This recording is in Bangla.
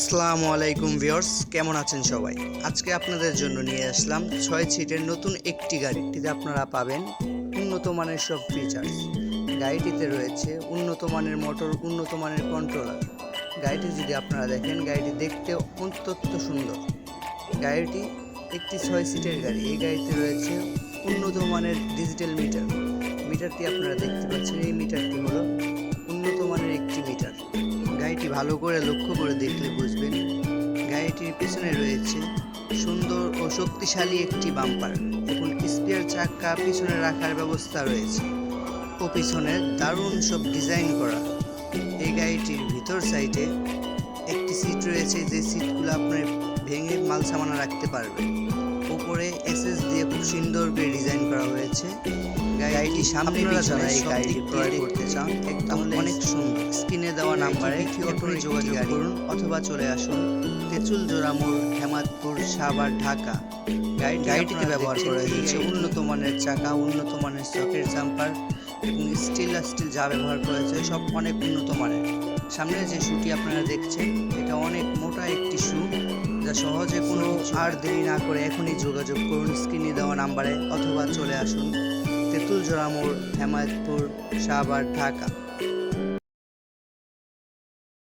আসসালামু আলাইকুম ভিউয়ার্স, কেমন আছেন সবাই? আজকে আপনাদের জন্য নিয়ে আসলাম ছয় সিটের নতুন একটি গাড়িটিতে আপনারা পাবেন উন্নত মানের সব ফিচার্স গাড়িটিতে রয়েছে উন্নত মানের মোটর উন্নত মানের কন্ট্রোলার গাড়িটি যদি আপনারা দেখেন, গাড়িটি দেখতে অত্যন্ত সুন্দর। গাড়িটি একটি ছয় সিটের গাড়ি। এই গাড়িতে রয়েছে উন্নত মানের ডিজিটাল মিটার মিটারটি আপনারা দেখতে পাচ্ছেন। এই মিটারটি হলো উন্নত ভালো করে লক্ষ্য করে দেখলে বুঝবেন গাড়িটির পিছনে রয়েছে সুন্দর ও শক্তিশালী একটি বাম্পার। এবং স্পেয়ার চাকা পিছনে রাখার ব্যবস্থা রয়েছে ও পিছনে দারুণ সব ডিজাইন করা। এই গাড়িটির ভিতর সাইডে একটি সিট রয়েছে যে সিটগুলো আপনার ভেঙে মাল সামানা রাখতে পারবেন। উপরে এসএস দিয়ে খুব সুন্দর করে ডিজাইন করা হয়েছে। গাড়িটি সামনে এই গাড়িটি ক্রয় করতে চান একদম অনেক দেওয়া নাম্বারে এখনই যোগাযোগ করুন অথবা চলে আসুন তেঁতুল জোড়া মোড় হেমাদপুর সাভার ঢাকা। গাড়ি গাড়িটিতে ব্যবহার করা হয়েছে উন্নত মানের চাকা উন্নত মানের চকের জাম্পার এবং স্টিল স্টিল যা ব্যবহার করা হয়েছে সব অনেক উন্নত মানের। সামনে যে শুটি আপনারা দেখছেন এটা অনেক মোটা একটি শু যা সহজে কোনো আর দেরি না করে এখনই যোগাযোগ করুন স্ক্রিনে দেওয়া নাম্বারে অথবা চলে আসুন তেঁতুল জোড়া মোড় হেমায়তপুর সাভার ঢাকা।